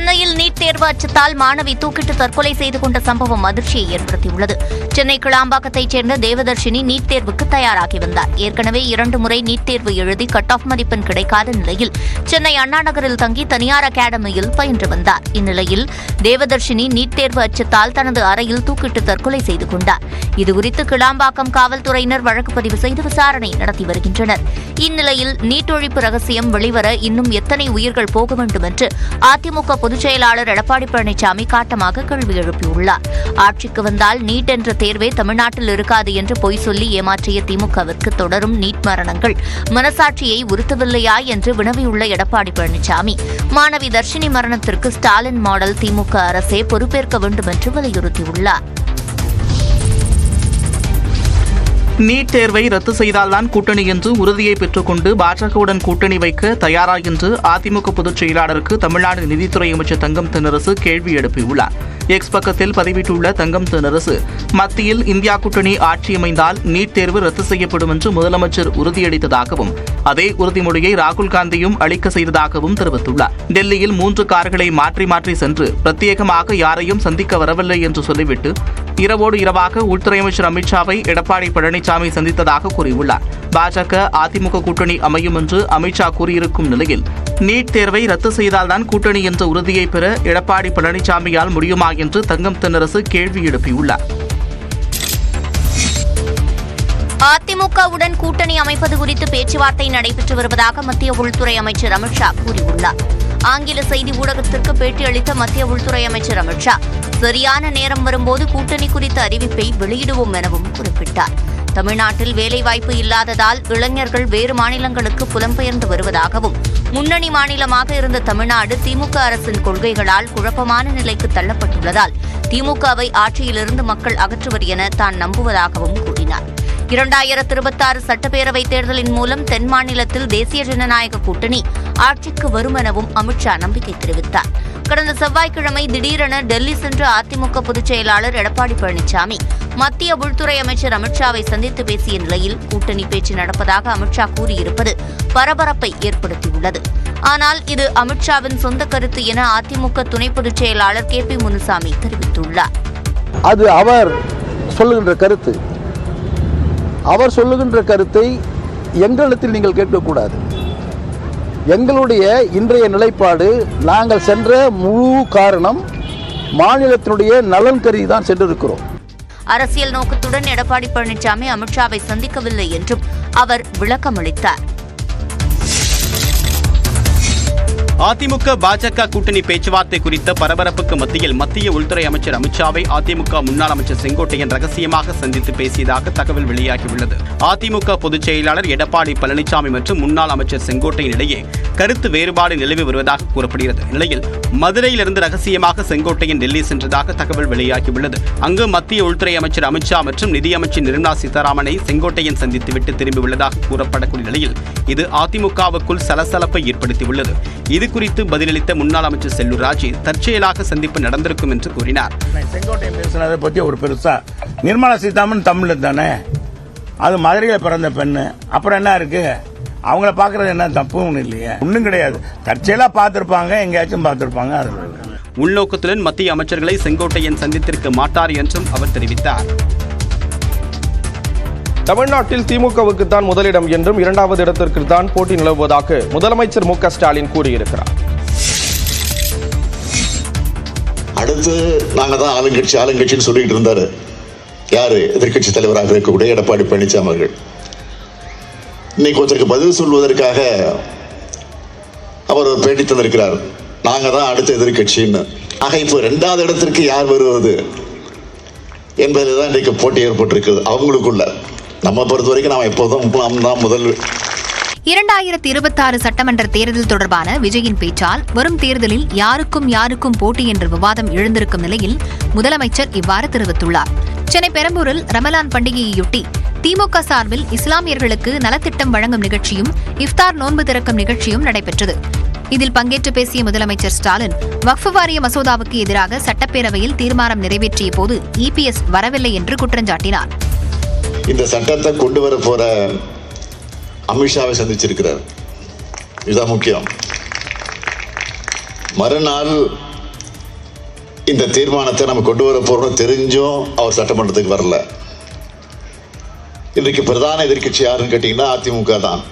சென்னையில் நீட் தேர்வு அச்சத்தால் மாணவி தூக்கிட்டு தற்கொலை செய்து கொண்ட சம்பவம் அதிர்ச்சியை ஏற்படுத்தியுள்ளது. சென்னை கிளாம்பாக்கத்தைச் சேர்ந்த தேவதர்ஷினி நீட் தேர்வுக்கு தயாராகி வந்தார். ஏற்கனவே இரண்டு முறை நீட் தேர்வு எழுதி கட் ஆஃப் மதிப்பெண் கிடைக்காத நிலையில் சென்னை அண்ணா நகரில் தங்கி தனியார் அகாடமியில் பயின்று வந்தார். இந்நிலையில் தேவதர்ஷினி நீட் தேர்வு அச்சத்தால் தனது அறையில் தூக்கிட்டு தற்கொலை செய்து கொண்டார். இதுகுறித்து கிளாம்பாக்கம் காவல்துறையினர் வழக்கு பதிவு செய்து விசாரணை நடத்தி வருகின்றனர். இந்நிலையில் நீட் ஒழிப்பு ரகசியம் வெளிவர இன்னும் எத்தனை உயிர்கள் போக வேண்டும் என்று அதிமுக பொதுச் செயலாளர் எடப்பாடி பழனிசாமி காட்டமாக கேள்வி எழுப்பியுள்ளார். ஆட்சிக்கு வந்தால் நீட் என்ற தேர்வே தமிழ்நாட்டில் இருக்காது என்று பொய் சொல்லி ஏமாற்றிய திமுகவிற்கு தொடரும் நீட் மரணங்கள். மனசாட்சியை உறுத்தவில்லையா என்று வினவியுள்ள எடப்பாடி பழனிசாமி. மாணவி தர்ஷினி மரணத்திற்கு ஸ்டாலின் மாடல் திமுக அரசே பொறுப்பேற்க வேண்டும் என்று வலியுறுத்தியுள்ளார். நீட் தேர்வை ரத்து செய்தால்தான் கூட்டணி என்று உறுதியை பெற்றுக்கொண்டு பாஜகவுடன் கூட்டணி வைக்க தயாரா என்று அதிமுக பொதுச் செயலாளருக்கு தமிழ்நாடு நிதித்துறை அமைச்சர் தங்கம் தென்னரசு கேள்வி எழுப்பியுள்ளார். எக்ஸ் பக்கத்தில் பதிவிட்டுள்ள தங்கம் தென்னரசு மத்தியில் இந்தியா கூட்டணி ஆட்சி அமைந்தால் நீட் தேர்வு ரத்து செய்யப்படும் என்று முதலமைச்சர் உறுதியளித்ததாகவும் அதே உறுதிமொழியை ராகுல் காந்தியும் அளிக்க செய்ததாகவும் தெரிவித்துள்ளார். டெல்லியில் மூன்று கார்களை மாற்றி மாற்றி சென்று பிரத்யேகமாக யாரையும் சந்திக்க வரவில்லை என்று சொல்லிவிட்டு இரவோடு இரவாக உள்துறை அமைச்சர் அமித்ஷாவை எடப்பாடி பழனிசாமி சந்தித்ததாக கூறியுள்ளார். பாஜக அதிமுக கூட்டணி அமையும் என்று அமித்ஷா கூறியிருக்கும் நிலையில் நீட் தேர்வை ரத்து செய்தால்தான் கூட்டணி என்ற உறுதியை பெற எடப்பாடி பழனிசாமியால் முடியுமா என்று தங்கம் தென்னரசு கேள்வி எழுப்பியுள்ளார். அதிமுகவுடன் கூட்டணி அமைப்பது குறித்து பேச்சுவார்த்தை நடைபெற்று வருவதாக மத்திய உள்துறை அமைச்சர் அமித்ஷா கூறியுள்ளார். ஆங்கில செய்தி ஊடகத்திற்கு பேட்டியளித்த மத்திய உள்துறை அமைச்சர் அமித்ஷா சரியான நேரம் வரும்போது கூட்டணி குறித்த அறிவிப்பை வெளியிடுவோம் எனவும் குறிப்பிட்டார். தமிழ்நாட்டில் வேலைவாய்ப்பு இல்லாததால் இளைஞர்கள் வேறு மாநிலங்களுக்கு புலம்பெயர்ந்து வருவதாகவும் முன்னணி மாநிலமாக இருந்த தமிழ்நாடு திமுக அரசின் கொள்கைகளால் குழப்பமான நிலைக்கு தள்ளப்பட்டுள்ளதால் திமுகவை ஆட்சியிலிருந்து மக்கள் அகற்றுவர் என தான் நம்புவதாகவும் கூறினார். இரண்டாயிரத்து இருபத்தாறு சட்டப்பேரவைத் தேர்தலின் மூலம் தென் மாநிலத்தில் தேசிய ஜனநாயக கூட்டணி ஆட்சிக்கு வரும் எனவும் அமித்ஷா நம்பிக்கை தெரிவித்தார். கடந்த செவ்வாய்க்கிழமை திடீரென டெல்லி சென்ற அதிமுக பொதுச் செயலாளர் எடப்பாடி பழனிசாமி மத்திய உள்துறை அமைச்சர் அமித்ஷாவை சந்தித்து பேசிய நிலையில் கூட்டணி பேச்சு நடப்பதாக அமித்ஷா கூறியிருப்பது பரபரப்பை ஏற்படுத்தியுள்ளது. ஆனால் இது அமித்ஷாவின் சொந்த கருத்து என அதிமுக துணை பொதுச் செயலாளர் கே பி முனுசாமி தெரிவித்துள்ளார். அது அவர் சொல்லுகின்ற கருத்து. அவர் சொல்லுகின்ற கருத்தை எங்களிடத்தில் நீங்கள் கேட்கக்கூடாது. எங்களுடைய இன்றைய நிலைப்பாடு நாங்கள் சென்ற முழு காரணம் மாநிலத்தினுடைய நலன் கருதி தான் சென்றிருக்கிறோம். அரசியல் நோக்கத்துடன் எடப்பாடி பழனிசாமி அமித்ஷாவை சந்திக்கவில்லை என்றும் அவர் விளக்கமளித்தார். அதிமுக பாஜக கூட்டணி பேச்சுவார்த்தை குறித்த பரபரப்புக்கு மத்தியில் மத்திய உள்துறை அமைச்சர் அமித்ஷாவை அதிமுக முன்னாள் அமைச்சர் செங்கோட்டையன் ரகசியமாக சந்தித்து பேசியதாக தகவல் வெளியாகியுள்ளது. அதிமுக பொதுச் செயலாளர் எடப்பாடி பழனிசாமி மற்றும் முன்னாள் அமைச்சர் செங்கோட்டையன் இடையே கருத்து வேறுபாடு நிலவி வருவதாக கூறப்படுகிறது. நிலையில் மதுரையிலிருந்து ரகசியமாக செங்கோட்டையன் டெல்லி சென்றதாக தகவல் வெளியாகியுள்ளது. அங்கு மத்திய உள்துறை அமைச்சர் அமித்ஷா மற்றும் நிதியமைச்சர் நிர்மலா சீதாராமனை செங்கோட்டையன் சந்தித்துவிட்டு திரும்பியுள்ளதாக கூறப்படக்கூடிய நிலையில் இது அதிமுகவுக்குள் சலசலப்பை ஏற்படுத்தியுள்ளது. இது குறித்து பதிலளித்த முன்னாள் அமைச்சர் செல்லூர் ராஜு தற்செயலாக சந்திப்பு நடந்திருக்கும் என்று கூறினார். செங்கோட்டையன் பேசுனதை பற்றி ஒரு பெருசா நிர்மலா சீதாராமன் தமிழ் தானே? அது மதுரையில் பிறந்த பெண்ணு. அப்புறம் என்ன இருக்கு? அவங்கள பார்க்கறது என்ன தப்பும் ஒன்றும் இல்லையே. ஒன்றும் கிடையாது. தற்செயலாக பார்த்துருப்பாங்க எங்கேயாச்சும் பார்த்துருப்பாங்க அது. உள்நோக்கத்துடன் மத்திய அமைச்சர்களை செங்கோட்டையன் சந்தித்திருக்க மாட்டார் என்றும் அவர் தெரிவித்தார். தமிழ்நாட்டில் திமுகவுக்கு தான் முதலிடம் என்றும் இரண்டாவது இடத்திற்கு தான் போட்டி நிலவுவதாக முதலமைச்சர் மு க ஸ்டாலின் கூறியிருக்கிறார். அடுத்து நாங்க தான் ஆளுங்கட்சி ஆளுங்கட்சின்னு சொல்லிட்டு இருந்தாரு. யாரு? எதிர்க்கட்சி தலைவராக இருக்கக்கூடிய எடப்பாடி பழனிசாமி அவர்கள். இன்னைக்கு ஒருத்தருக்கு பதில் சொல்வதற்காக அவர் ஒரு பேட்டி தந்திருக்கிறார். நாங்க தான் அடுத்த எதிர்க்கட்சின்னு. ஆக இப்போ ரெண்டாவது இடத்திற்கு யார் வருவது என்பதில் தான் இன்றைக்கு போட்டி ஏற்பட்டிருக்குது அவங்களுக்குள்ள. நம்ம பொறுத்த வரைக்கும் நாம் எப்போதும் நாம் தான் முதல். இரண்டாயிரத்தி இருபத்தாறு சட்டமன்ற தேர்தல் தொடர்பான விஜயின் பேச்சால் வரும் தேர்தலில் யாருக்கும் யாருக்கும் போட்டி என்ற விவாதம் எழுந்திருக்கும் நிலையில் முதலமைச்சர் இவ்வாறு தெரிவித்துள்ளார். சென்னை பெரம்பூரில் ரமலான் பண்டிகையையொட்டி திமுக சார்பில் இஸ்லாமியர்களுக்கு நலத்திட்டம் வழங்கும் நிகழ்ச்சியும் இஃப்தார் நோன்பு திறக்கும் நிகழ்ச்சியும் நடைபெற்றது. இதில் பங்கேற்று பேசிய முதலமைச்சர் ஸ்டாலின் வக்ஃபு வாரிய மசோதாவுக்கு எதிராக சட்டப்பேரவையில் தீர்மானம் நிறைவேற்றிய போது இபிஎஸ் வரவில்லை என்று குற்றஞ்சாட்டினார் இந்த சட்டத்தை கொண்டு வர போற அமித்ஷாவை சந்திச்சிருக்கிறார். இதுதான் முக்கியம். மறுநாள் இந்த தீர்மானத்தை நம்ம கொண்டு வர போறோம் தெரிஞ்சும் அவர் சட்டமன்றத்துக்கு வரல. இன்றைக்கு பிரதான எதிர்க்கட்சி யாருன்னு கேட்டீங்கன்னா அதிமுக தான்.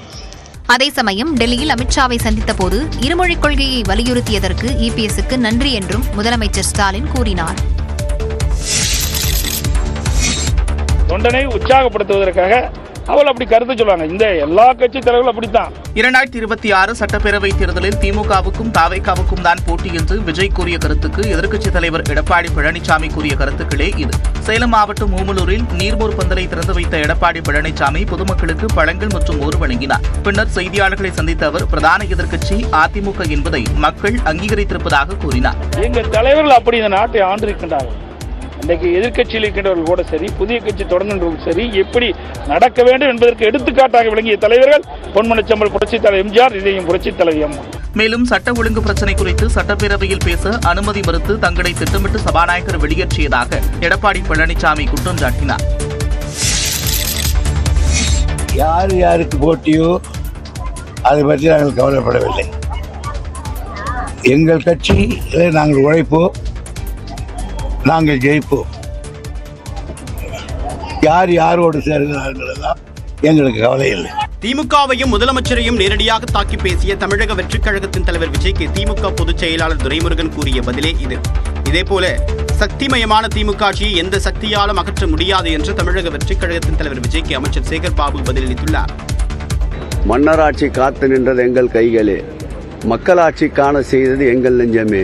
அதே சமயம் டெல்லியில் அமித்ஷாவை சந்தித்த போது இருமொழிக் கொள்கையை வலியுறுத்தியதற்கு இபிஎஸ்க்கு நன்றி என்றும் முதலமைச்சர் ஸ்டாலின் கூறினார். தொண்டனை உற்சாகப்படுத்துவதற்காக அவள் அப்படி கருத்து சொல்லுவாங்க. இந்த எல்லா கட்சி தலைவர்களும் அப்படித்தான். இரண்டாயிரத்தி இருபத்தி ஆறு சட்டப்பேரவை தேர்தலில் திமுகவுக்கும் தாவைக்காவுக்கும் தான் போட்டி என்று விஜய் கூறிய கருத்துக்கு எதிர்க்கட்சித் தலைவர் எடப்பாடி பழனிசாமி கூறிய கருத்துக்களே இது. சேலம் மாவட்டம் ஓமலூரில் நீர்மோர் பந்தலை திறந்து வைத்த எடப்பாடி பழனிசாமி பொதுமக்களுக்கு பழங்கள் மற்றும் மோர் வழங்கினார். பின்னர் செய்தியாளர்களை சந்தித்த அவர் பிரதான எதிர்க்கட்சி அதிமுக என்பதை மக்கள் அங்கீகரித்திருப்பதாக கூறினார். எங்கள் தலைவர்கள் அப்படி இந்த நாட்டை ஆண்டிருக்கின்றார்கள் இன்றைக்கு எதிர்க்கட்சியில் இருக்கின்றவர்கள் கூட சரி புதிய கட்சி தொடர்கின்றவர்கள் சரி எப்படி நடக்க வேண்டும் என்பதற்கு எடுத்துக்காட்டாக விளங்கிய தலைவர்கள் பொன்மனச்சம்பல் புரட்சித் தலைவர் எம்ஜிஆர் இதையும் புரட்சித் தலைவர் அம்மா மேலும் சட்ட ஒழுங்கு பிரச்சினை குறித்து சட்டப்பேரவையில் பேச அனுமதி மறுத்து தங்களை திட்டமிட்டு சபாநாயகர் வெளியேற்றியதாக எடப்பாடி பழனிசாமி குற்றம் சாட்டினார். யார் யாருக்கு போட்டியோ அதை பற்றி நாங்கள் கவலைப்படவில்லை. எங்கள் கட்சியில் நாங்கள் உழைப்போம். நாங்கள் ஜெயிப்போம். யார் யாரோடு சேர்கிறார்களெல்லாம் எங்களுக்கு கவலை இல்லை. திமுகவையும் முதலமைச்சரையும் நேரடியாக தாக்கி பேசிய தமிழக வெற்றிக் கழகத்தின் தலைவர் விஜய்க்கு திமுக பொதுச் செயலாளர் துரைமுருகன் கூறிய பதிலே இது. இதேபோல சக்திமயமான திமுக ஆட்சியை எந்த சக்தியாலும் அகற்ற முடியாது என்று தமிழக வெற்றிக் கழகத்தின் தலைவர் விஜய்க்கு அமைச்சர் சேகர் பாபு பதிலளித்துள்ளார் மன்னராட்சி காத்து நின்றது எங்கள் கைகளே. மக்களாட்சி காண செய்தது எங்கள் நெஞ்சமே.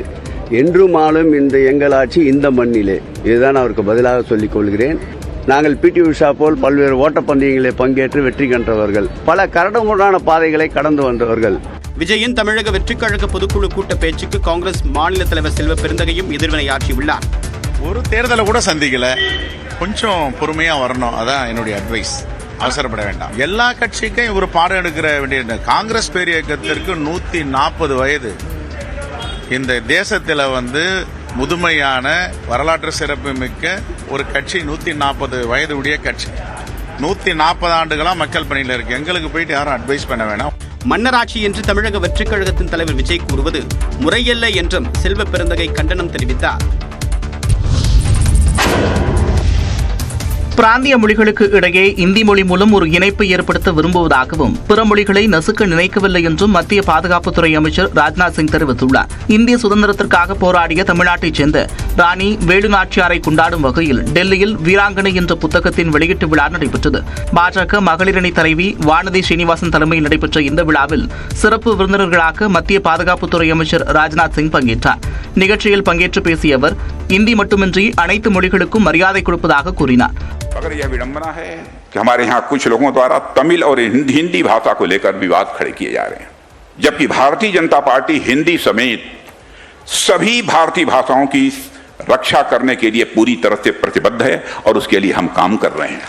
என்றும் ஆளும் இந்த எங்கள் ஆட்சி இந்த மண்ணிலே. இதுதான் அவருக்கு பதிலாக சொல்லிக் கொள்கிறேன். நாங்கள் பிடி உஷா போல் பல்வேறு ஓட்டப்பந்தயங்களில் பங்கேற்று வெற்றி கண்டவர்கள். பல கரடுமுரடான பாதைகளை கடந்து வந்தவர்கள். விஜயின் தமிழக வெற்றிக் கழக பொதுக்குழு கூட்ட பேச்சுக்கு காங்கிரஸ் மாநில தலைவர் செல்வ பெருந்தகையும் எதிர்வினையாற்றியுள்ளார் ஒரு தேர்தலை கூட சந்திக்கல. கொஞ்சம் பொறுமையா வரணும். அதான் என்னுடைய அட்வைஸ் அவசரப்பட வேண்டாம். எல்லா கட்சிக்கும் இவர் பாடம் எடுக்கிற வேண்டிய காங்கிரஸ் பேரியக்கத்திற்கு நூத்தி நாற்பது வயது. இந்த தேசத்தில் வந்து முதுமையான வரலாற்று சிறப்பு மிக்க ஒரு கட்சி நூத்தி நாற்பது வயது உடைய கட்சி. நூத்தி நாற்பது ஆண்டுகளா மக்கள் பணியில இருக்கு. எங்களுக்கு போயிட்டு யாரும் அட்வைஸ் பண்ண வேணாம். மன்னராட்சி என்று தமிழக வெற்றிக் கழகத்தின் தலைவர் விஜய் கூறுவது முறையல்ல என்றும் செல்வ பெருந்தகை கண்டனம் தெரிவித்தார். பிராந்திய மொழிகளுக்கு இடையே இந்தி மொழி மூலம் ஒரு இணைப்பை ஏற்படுத்த விரும்புவதாகவும் பிற மொழிகளை நசுக்க நினைக்கவில்லை என்றும் மத்திய பாதுகாப்புத்துறை அமைச்சர் ராஜ்நாத் சிங் தெரிவித்துள்ளார். இந்திய சுதந்திரத்திற்காக போராடிய தமிழ்நாட்டைச் சேர்ந்த ராணி வேலு நாச்சியாரை கொண்டாடும் வகையில் டெல்லியில் வீராங்கனை என்ற புத்தகத்தின் வெளியீட்டு விழா நடைபெற்றது. பாஜக மகளிரணி தலைவி வானதி ஸ்ரீனிவாசன் தலைமையில் நடைபெற்ற இந்த விழாவில் சிறப்பு விருந்தினர்களாக மத்திய பாதுகாப்புத்துறை அமைச்சர் ராஜ்நாத் சிங் பங்கேற்றார். நிகழ்ச்சியில் பங்கேற்று பேசிய அவர் இந்தி மட்டுமின்றி அனைத்து மொழிகளுக்கும் மரியாதை கொடுப்பதாக கூறினார். अगर यह विडंबना है कि हमारे यहाँ कुछ लोगों द्वारा तमिल और हिंदी हिंदी भाषा को लेकर विवाद खड़े किए जा रहे हैं जबकि भारतीय जनता पार्टी हिंदी समेत सभी भारतीय भाषाओं की रक्षा करने के लिए पूरी तरह से प्रतिबद्ध है और उसके लिए हम काम कर रहे हैं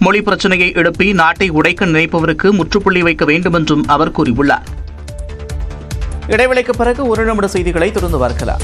மொழி பிரச்சனையை எழுப்பி நாட்டை உடைக்க நினைப்பவருக்கு முற்றுப்புள்ளி வைக்க வேண்டும் என்றும் அவர் கூறியுள்ளார் இடைவெளிக்கு பிறகு ஒரு நிமிட செய்திகளை தொடர்ந்து பார்க்கலாம்